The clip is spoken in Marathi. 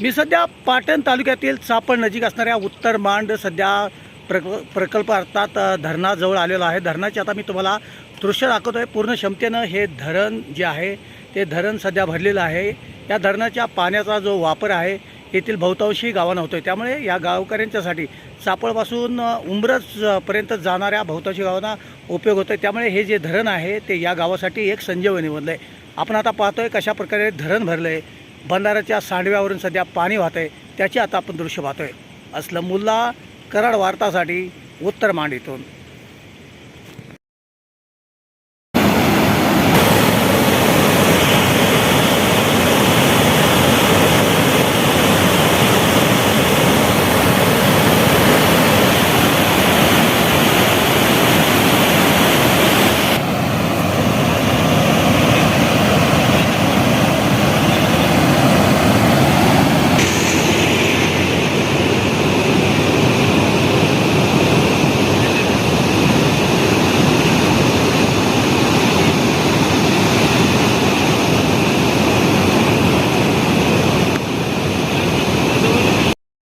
मी सध्या पाटण तालुक्यातील चापण नजीक असणाऱ्या उत्तर मांड सध्या प्रक प्रकल्प अर्थात धरणाजवळ आलेलो आहे. धरणाचे आता मी तुम्हाला दृश्य दाखवतो आहे पूर्ण क्षमतेनं हे धरण जे आहे ते धरण सध्या भरलेलं आहे. या धरणाच्या पाण्याचा जो वापर आहे येथील बहुतांशी गावांना होतो आहे त्यामुळे या गावकऱ्यांच्यासाठी चापळपासून उंबरजपर्यंत जाणाऱ्या बहुतांशी गावांना उपयोग होतो आहे त्यामुळे हे जे धरण आहे ते या गावासाठी एक संजीवनी बनलं आहे आपण आता पाहतोय कशा प्रकारे धरण भरलं आहे बंधाऱ्याच्या सांडव्यावरून सध्या पाणी वाहत आहे त्याची आता आपण दृश्य पाहतोय. असलं मुल्ला कराड वार्तासाठी उत्तर मांडीतून.